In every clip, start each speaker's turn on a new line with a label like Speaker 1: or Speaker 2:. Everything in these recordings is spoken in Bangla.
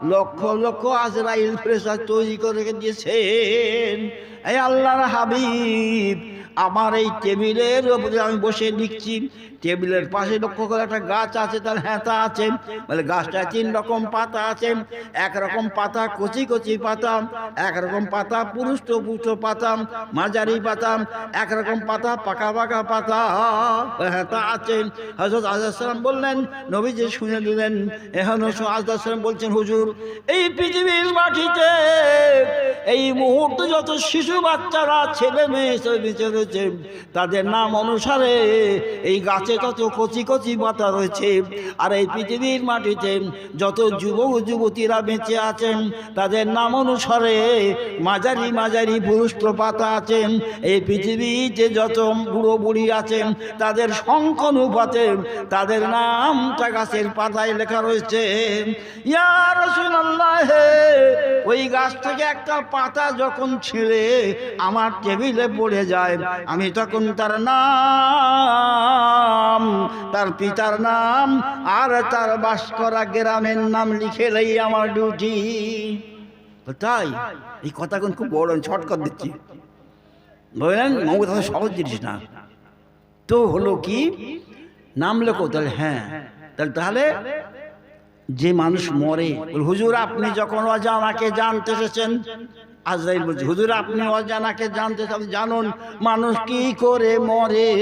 Speaker 1: লক্ষ লক্ষ আজরাইল প্রেসার তৈরি করে দিয়েছেন। এই আল্লাহর হাবিব আমার এই টেবিলের উপরে আমি বসে লিখছি, টেবিলের পাশে লক্ষ্য করে একটা গাছ আছে, তার হ্যাঁতা আছে, বলে গাছটা তিন রকম পাতা আছে একরকম পাতা কচি কচি পাতা একরকম পাতা পুরুষ্ট পুষ্ট পাতা, মাঝারি পাতা একরকম পাতা পাকা পাকা পাতা হ্যাঁতা আছে। হজরত আজাম বললেন, নবীজি শুনে দিলেন এখন আজাম বলছেন, হুজুর, এই পৃথিবীর মাটিতে এই মুহূর্তে যত শিশু বাচ্চারা, ছেলে মেয়ে রয়েছে। তাদের নাম অনুসারে এই গাছে কত কচি কচি পাতা রয়েছে। আর এই পৃথিবীর মাটিতে যত যুবক যুবতীরা বেঁচে আছেন, তাদের নাম অনুসারে মাঝারি মাঝারি পুরুষ্ট পাতা আছেন এই পৃথিবীতে যত বুড়ো বুড়ি আছেন, তাদের সংখ্যানুপাতে তাদের নামটা গাছের পাতায় লেখা রয়েছে। ইয়া রাসূলুল্লাহ, ওই গাছ থেকে একটা পাতা যখন ছিঁড়ে আমার টেবিলে পড়ে যায় আমি তখন তার নাম, তার পিতার নাম আর তার বাস করা গ্রামের নাম লিখে লই আমার ডিউটি তাই, এই কথা কিন্তু খুব বড় ছটকট দিচ্ছি। বুঝলেন মমতা সহজ জিনিস না। তো হলো কি, নাম লেখো, তাহলে হ্যাঁ। তাহলে তাহলে যে মানুষ মরে হুজুর, আপনি যখন অজানাকে জানতে এসেছেন আজরাইল বলছে, হুজুর, আপনি অজানাকে জানতে চান- জানুন, মানুষ কি করে মরে?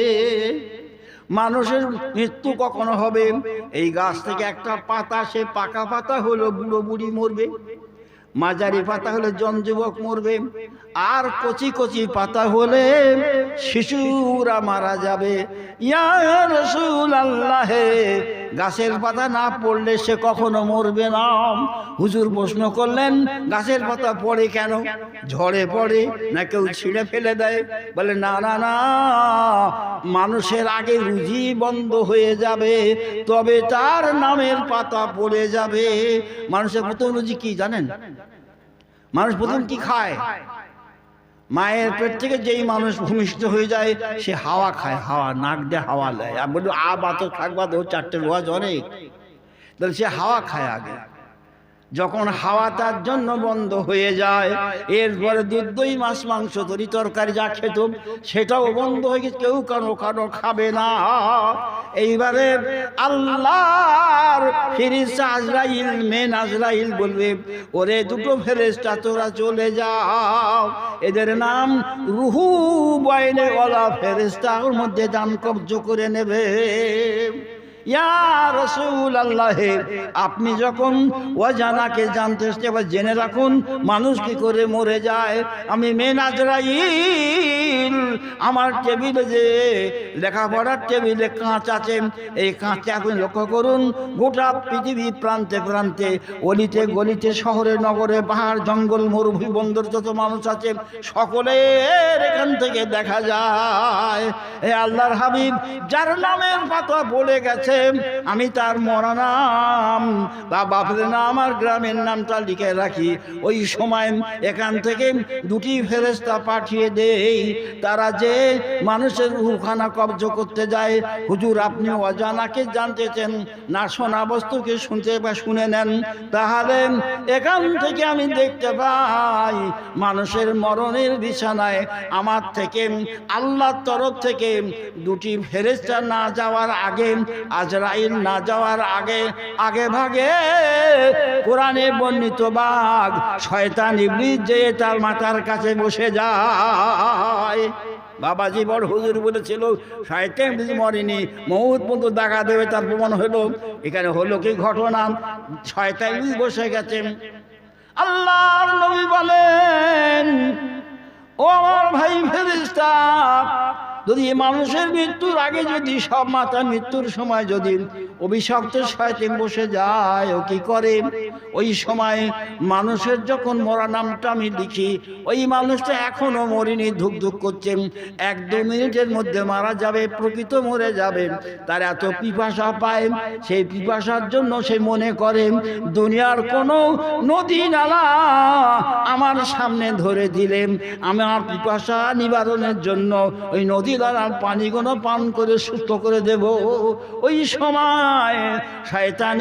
Speaker 1: মানুষের মৃত্যু কখনো হবে? এই গাছ থেকে একটা পাতা, সে পাকা পাতা হলো, বুড়ো বুড়ি মরবে। মাঝারি পাতা হলে জন যুবক মরবে। আর কচি কচি পাতা হলে শিশুরা মারা যাবে। ইয়া রসুল আল্লাহে গাছের পাতা না পড়লে সে কখনো মরবে না। হুজুর প্রশ্ন করলেন, গাছের পাতা পড়ে কেন? ঝড়ে পড়ে না কেউ ছিঁড়ে ফেলে দেয়? বলে, না না না, মানুষের আগে রুজি বন্ধ হয়ে যাবে, তবে তার নামের পাতা পড়ে যাবে। মানুষের প্রথম রুজি কি জানেন? মানুষ প্রথম কি খায়? মায়ের পেট থেকে যেই মানুষ ভূমিষ্ঠ হয়ে যায়, সে হাওয়া খায়, হাওয়া, নাক দিয়ে হাওয়া নেয় আর বলি, আ বাতো থাক বাতো চারটে রোয়াজ অনেক তাহলে সে হাওয়া খায় আগে। যখন হাওয়া তার জন্য বন্ধ হয়ে যায়, এরপরে দুধ, দই, মাছ, মাংস, তরি তরকারি যা খেত, সেটাও বন্ধ হয়ে গেছে, কেউ কানো কানো খাবে না। এইবারে আল্লাহর ফিরিস্তা আজরাইল মেন আজরাইল বলবে, ওরে দুটো ফেরেস্তা তোরা চলে যাও। এদের নাম রুহু বাইনে ওলা ফেরেস্তা ওর মধ্যে দান কবজ করে নেবে। আপনি যখন অজানাকে জানতে এবার জেনে রাখুন, মানুষ কি করে মরে যায়। আমি মেন আজরাইল, আমার টেবিলে যে লেখাপড়ার টেবিলে কাঁচ আছে, এই কাঁচে আপনি লক্ষ্য করুন, গোটা পৃথিবী প্রান্তে প্রান্তে, অলিতে গলিতে, শহরে, নগরে, পাহাড়, জঙ্গল, মরুভূমি, বন্দর, যত মানুষ আছে, সকলের এখান থেকে দেখা যায়। এ আল্লাহর হাবিব, যার নামের পাতা বলে গেছে আমি তার মরা নাম। বা বাপের নাম আর গ্রামের নামটা লিখে রাখি। ওই সময় এখান থেকে দুটি ফেরেস্তা পাঠিয়ে দেই। তারা যে মানুষের রুখানা কবজ করতে যায়। হুজুর, আপনি অজানাকে জানতেছেন? না শোনা বস্তুকে শুনতে বা শুনে নেন? তাহলে এখান থেকে আমি দেখতে পাই, মানুষের মরণের বিছানায় আমার থেকে, আল্লাহর তরফ থেকে দুটি ফেরেস্তা না যাওয়ার আগে আজরাইল না যাওয়ার আগে আগে ভাগে কোরআনে বর্ণিত বাঘ শয়তান ইবলিস যে তার মাথার কাছে বসে যায়। বাবাজি বড় হুজুর বলেছিল, শয়তান ইবলিস মরেনি মৌত পর্যন্ত দাগা দেবে, তার প্রমাণ হলো। এখানে হলো কি ঘটনা? শয়তান ইবলিস বসে গেছেন আল্লাহর নবী বলেন, ও আমার ভাই ফেরিস্তা যদি মানুষের মৃত্যুর আগে যদি সব মাতা মৃত্যুর সময় যদি অভিশপ্ত শয়তান বসে যায়, ও কি করে? ওই সময় মানুষের যখন মরা নামটা আমি লিখি, ওই মানুষটা এখনও মরিনি ধুক ধুক করছেন এক দু মিনিটের মধ্যে মারা যাবে, প্রকৃত মরে যাবে। তার এত পিপাসা পায়, সেই পিপাসার জন্য সে মনে করে, দুনিয়ার কোনো নদী নালা আমার সামনে ধরে দিলেন। আমার পিপাসা নিবারণের জন্য ওই নদী দ্বারা পানিগুলো পান করে, সুস্থ করে দেব। ওই সময় শয়তান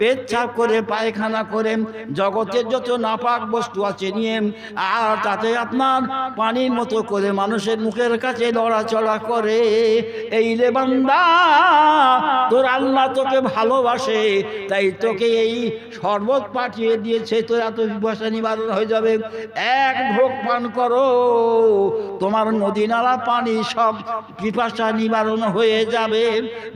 Speaker 1: পেচ্ছাপ করে, পায়খানা করে, জগতের যত নাপাক বস্তু আছে নিয়ে, আর তাতে আপনার পানির মতো করে মানুষের মুখের কাছে লড়াচড়া করে। এই রে বান্দা, তোর আল্লাহ তোকে ভালোবাসে, তাই তোকে এই শরবত পাঠিয়ে দিয়েছে, তোর এত বিপাশা নিবারণ হয়ে যাবে। এক ভোগ পান করো, তোমার নদী নালা পানি সব পিপাসা নিবারণ হয়ে যাবে।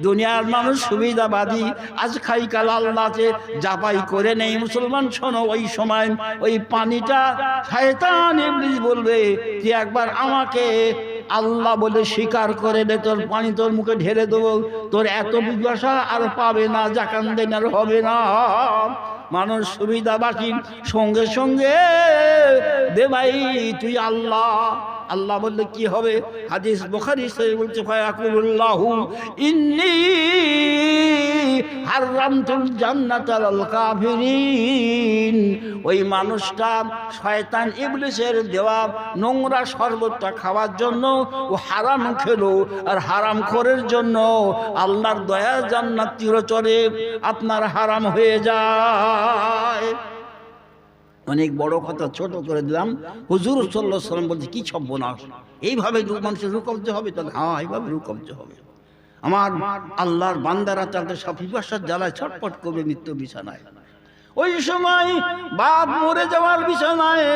Speaker 1: দুনিয়ার মানুষ সুবিধাবাদী। আজ খাই কাল আল্লাহতে জাপাই করে নেই। মুসলমান শোনো, ওই সময় ওই পানিটা শয়তান ইবলিস বলবে যে একবার আমাকে আল্লাহ বলে স্বীকার করে দে, তোর পানি তোর মুখে ঢেলে দেবো। তোর এত বিজ্ঞাসা আর পাবে না জাকান দেন আর হবে না। মানুষ সুবিধাবাসী সঙ্গে সঙ্গে দে ভাই, তুই আল্লাহ আল্লাহ বললে, কি হবে? হাদিস বোখারি শরীফ বলছে ফায়াকুল্লাহু ইন্নি হারামতুল জান্নাত আলাল কাফিরিন। ওই মানুষটা শয়তান ইবলিসের দেওয়া নোংরা শরবতটা খাওয়ার জন্য ও হারাম খেলো, আর হারাম খোরের জন্য আল্লাহর দয়া জান্নাত চিরচরে আপনার হারাম হয়ে যায়। অনেক বড় কথা ছোট করে দিলাম। হুজুর সাল্লাহ সাল্লাম বলছে, কি সব্যনাশ এইভাবে মানুষের রূপব্জ হবে তাহলে হ্যাঁ এইভাবে রূপব্জ হবে। আমার আল্লাহর বান্দারা তাদের সব বিপাসার জ্বালায় ছটপট করবে মৃত্যু বিছানায়। ওই সময় বাপ মরে যাওয়ার বিছানায়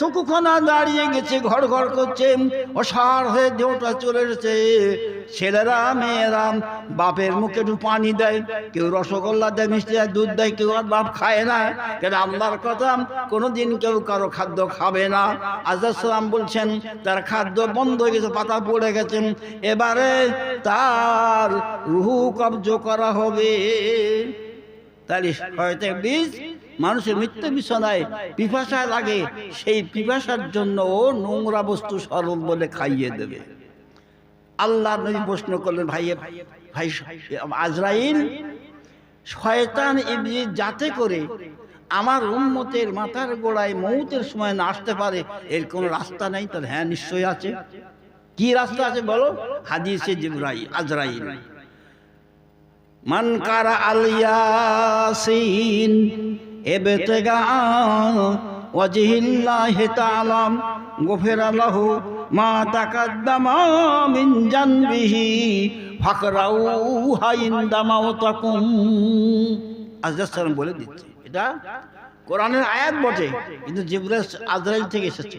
Speaker 1: চকুখানা দাঁড়িয়ে গেছে ঘর ঘর করছে অসার হয়ে দেহটা চলে এসেছে। ছেলেরা, মেয়েরা বাপের মুখে একটু পানি দেয়, কেউ রসগোল্লা দেয়, মিষ্টি দেয়, দুধ দেয়, কেউ আর বাপ খায় না। কেন আল্লাহর কথা কোনোদিন কেউ কারও খাদ্য খাবে না। আজাসালাম বলছেন, তার খাদ্য বন্ধ হয়ে গেছে, পাতা পড়ে গেছেন এবারে তার রুহু কবজ করা হবে। তাহলে হয়তো বীজ মানুষের মৃত্যু বিছানায় পিপাসা লাগে, সেই পিপাসার জন্য ও নোংরা বস্তু সরল বলে খাইয়ে দেবে। আল্লাহ নবী প্রশ্ন করলেন, ভাই ভাই, আজরাইল, শয়তান ইবলিস যাতে করে আমার উম্মতের মাথার গোড়ায় মৌতের সময় না আসতে পারে, এর কোনো রাস্তা নাই? তার হ্যাঁ নিশ্চয়ই আছে। কি রাস্তা আছে বলো? হাদিসে জিব্রাই আজরাইল। মান কারা আল ইয়াসিন, এবতেগা ওয়াজহিল্লাহি তাআলা গফিরা লাহু মা তাকাদ্দামা মিন জানবিহি ফাকরাউ হাইন্দা মাউতাকুম। আজরাইল বলে দিচ্ছে, এটা কোরআনের আয়াত বটে, কিন্তু জিব্রাইল আজরাইল থেকে এসেছে।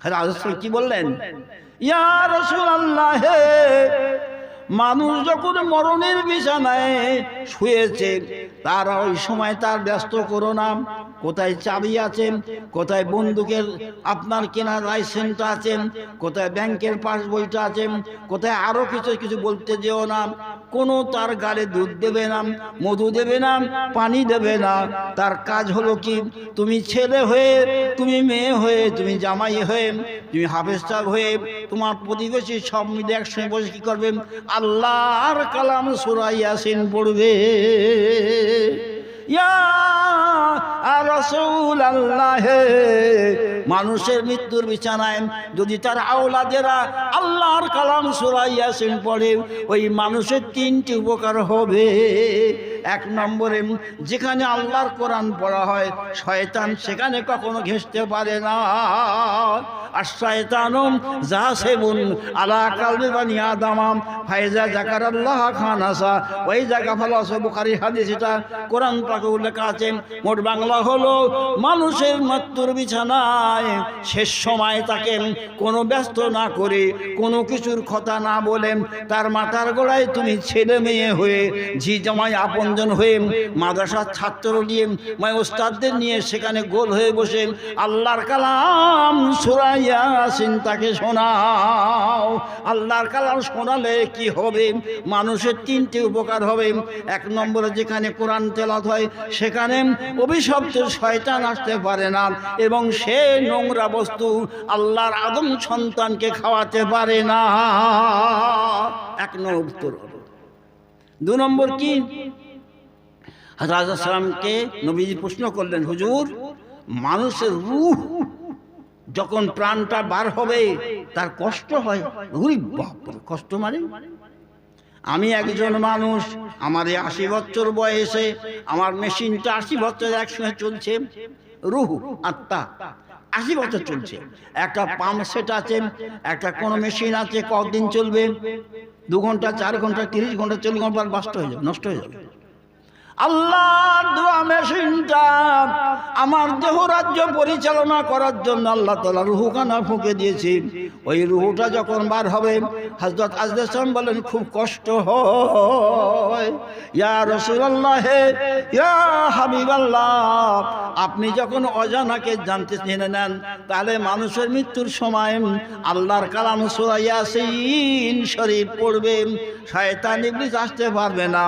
Speaker 1: হ্যাঁ আজরাইল কি বললেন? ইয়া রাসূলুল্লাহ হে মানুষ যখন মরণের বিছানায় শুয়েছে, তার ওই সময় তার ব্যস্ত করো না। কোথায় চাবি আছেন কোথায় বন্দুকের আপনার কেনার লাইসেন্সটা আছেন কোথায় ব্যাংকের পাস বইটা আছে? কোথায় আরও কিছু কিছু বলতে যেও না। কোনো তার গালে দুধ দেবে না, মধু দেবে না, পানি দেবে না। তার কাজ হলো কি? তুমি ছেলে হয়ে, তুমি মেয়ে হয়ে, তুমি জামাই হয়ে, তুমি হাফেজ সাহেব হয়ে তোমার প্রতিবেশী সব মিলে একসঙ্গে বসে কি করবে? আল্লাহর কালাম সুরাই ইয়াসিন পড়বে। ইয়া আর রসুল আল্লাহ মানুষের মৃত্যুর বিছানায় যদি তার আওলাদেরা আল্লাহর কালাম সুরাইয়াসিন পড়ে, ওই মানুষের তিনটি উপকার হবে। এক নম্বরে যেখানে আল্লাহর কোরআন পড়া হয়, শয়তান সেখানে কখনো ঘেঁষতে পারে না। আর শয়তানম যা সেবুন আলা কালবে আদামাম ফাইজা জাকার আল্লাহ খান আসা ওই জায়গা ভালো আছে, বুখারি হাদিস এটা, কোরআন পাকে উল্লেখ আছে, মোট বাংলা হলো, মানুষের মৃত্যুর বিছানায় শেষ সময় তাকে কোনো ব্যস্ত না করে, কোনো কিছুর কথা না বলে, তার মাথার গোড়ায় তুমি ছেলে মেয়ে হয়ে, ঝি জামাই আপনজন হয়ে মাদ্রাসার ছাত্র নিয়ে মায় ওস্তাদদের নিয়ে সেখানে গোল হয়ে বসে আল্লাহর কালাম সুরাইয়াসিন তাকে শোনাও। আল্লাহর কালাম শোনালে কি হবে? মানুষের তিনটি উপকার হবে। এক নম্বরে যেখানে কোরআন তেলাত হয়, সেখানে অভিশপ্ত শয়তান আসতে পারে না এবং সে নোংরা বস্তু আল্লাহর আদম সন্তানকে খাওয়াতে পারে না। এক নম্বর উত্তর দু নম্বর কি? রাজা সালামকে নবীজি প্রশ্ন করলেন, হুজুর, মানুষের রূহ যখন প্রাণটা বার হবে, তার কষ্ট হয়? কষ্ট মানে? আমি একজন মানুষ, আমার এই আশি বছর বয়সে, আমার মেশিনটা আশি বছর একসঙ্গে চলছে, রুহু, আত্মা, আশি বছর চলছে। একটা পাম্প সেট আছে, একটা কোনো মেশিন আছে, কতদিন চলবে? দু ঘণ্টা, চার ঘণ্টা, তিরিশ ঘণ্টা, চল্লিশ ঘণ্টা নষ্ট হয়ে যাবে, নষ্ট হয়ে যাবে। আল্লাহর দোয়া মেশিনটা আমার দেহ রাজ্য পরিচালনা করার জন্য আল্লাহ তালা রুহুখানা ফুঁকে দিয়েছি। ওই রুহুটা যখন বার হবে হজরত আজদাম বলেন, খুব কষ্ট হয়। ইয়া রসুল্লাহ হে ইয়া হাবিবাল্লাহ, আপনি যখন অজানাকে জানতে জেনে নেন, তাহলে মানুষের মৃত্যুর সময় আল্লাহর কালাম সুরাইয়াসিন শরীফ পড়বে শয়তান ইবলিস আসতে পারবে না।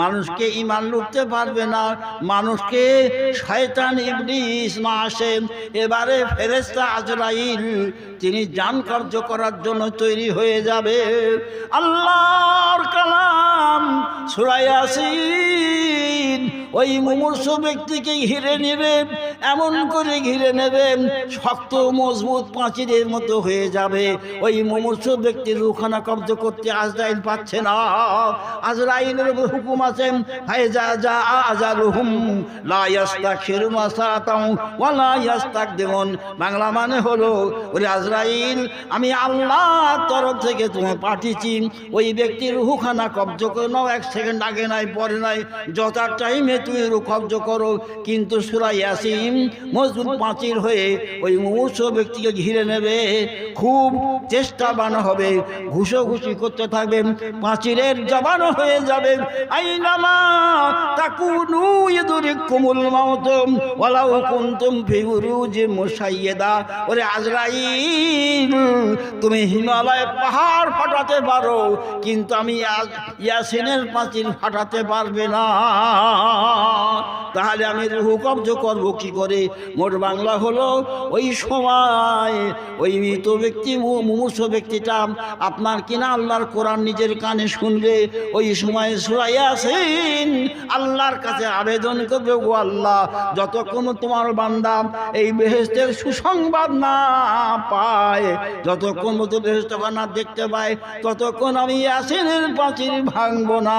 Speaker 1: মানুষকে ইমান লুটতে পারবে না। মানুষকে শয়তান ইবলিস না আসেন। এবারে ফেরেস্তা আজরাইল, তিনি যান কার্য করার জন্য তৈরি হয়ে যাবে। আল্লাহর কালাম সুরাইয়াসিন ওই মুমূর্ষ ব্যক্তিকে ঘিরে নেবেন এমন করে ঘিরে নেবেন শক্ত মজবুত পাঁচিরের মতো হয়ে যাবে। ওই মুমূর্ষ ব্যক্তির রুখানা কব্জ করতে আজরাইল পাচ্ছে না। আজরাইলের হুকুম আছেন যা ইয়াস্তাকদিমুন। বাংলা মানে হলো, ওরে আজরাইল, আমি আল্লাহ তরফ থেকে তোমায় পাঠিয়েছি। ওই ব্যক্তির রুখানা কব্জ করে নাও, এক সেকেন্ড আগে নাই, পরে নাই যত টাইমে তুমি কব্জ করো। কিন্তু সুরাই ইয়াসিন মজবুত পাঁচির হয়ে ওই মুমূর্ষ ব্যক্তিকে ঘিরে নেবে। খুব চেষ্টাবান হবে। ঘুষোঘুষি করতে থাকবে। পাঁচিরের জবানো হয়ে যাবে। আইনামা তাকুনু ইদুরিকুমুল মাউত। ওয়ালাউ কুনতুম ফি বুরুজি মুশাইয়্যিদা ওরে আজরাইল, তুমি হিমালয় পাহাড় ফাটাতে পারো। কিন্তু আমি ইয়া- ইয়াসিনের পাঁচিল ফাটাতে পারবে না। তাহলে আমি রুহু কব্জ করব কি করে? মোট বাংলা হলো ওই সময়, ওই মৃত ব্যক্তি মুমূর্ষ ব্যক্তিটা আপনার কিনা আল্লাহর কোরআন নিজের কানে শুনবে। ওই সময় সুরাইয়াসিন আল্লাহর কাছে আবেদন করবে, ও আল্লাহ, যতক্ষণ তোমার বান্দা এই বেহেস্তের সুসংবাদ না পায়, যতক্ষণ মতো বেহেস্ত না দেখতে পায়, ততক্ষণ আমি ইয়াসিনের পাঁচির ভাঙবো না।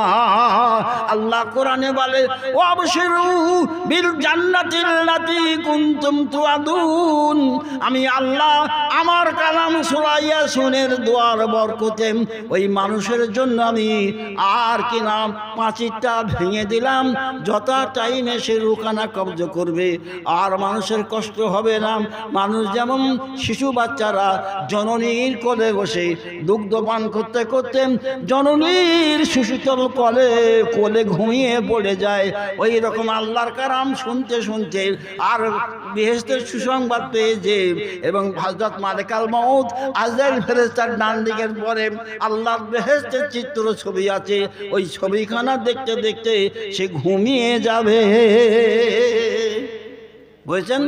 Speaker 1: আল্লাহ কোরআনে বলে ও আমি আল্লাহ আমার কালাম সুরাইয়া সুনের দোয়ার বরকতে ওই মানুষের জন্য আমি আর কি নাম পাঁচিরটা ভেঙে দিলাম। যত টাইমে সে রুখানা কব্জ করবে। আর মানুষের কষ্ট হবে না। মানুষ যেমন শিশু বাচ্চারা জননীর কোলে বসে দুগ্ধ পান করতে করতে জননীর শিশুতল কলে, কোলে ঘুমিয়ে পড়ে যায়। ওই রকম আল্লাহর কারাম শুনতে শুনতে আর বৃহস্পতির সুসংবাদ পেয়েছে এবং হজরত মালেকাল মৌত আজরাইল ফেরেস্তার ডান দিকের পরে আল্লাহর বেহেস্তের চিত্র ছবি আছে। ওই ছবিখানা দেখতে দেখতে সে ঘুমিয়ে যাবে। বুঝেছেন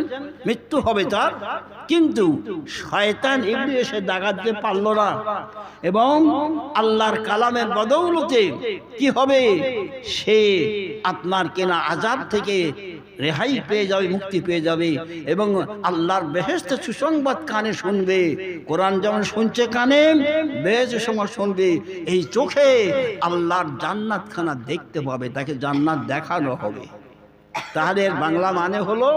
Speaker 1: মৃত্যু হবে তার, কিন্তু শয়তান এমনি এসে দাগাত পারল না। এবং আল্লাহর কালামের বদৌলতে কি হবে? সে আপনার কেনা আজাদ থেকে রেহাই পেয়ে যাবে, মুক্তি পেয়ে যাবে এবং আল্লাহর বেহেস্ত সুসংবাদ কানে শুনবে, কোরআন যেমন শুনছে কানে বেহেস্তের সময় শুনবে। এই চোখে আল্লাহর জান্নাত খানা দেখতে পাবে, তাকে জান্নাত দেখানো হবে। তাহলে বাংলা মানে হলো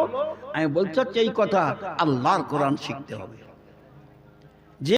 Speaker 1: আমি বলতে চাচ্ছি এই কথা আল্লাহর কোরআন শিখতে হবে।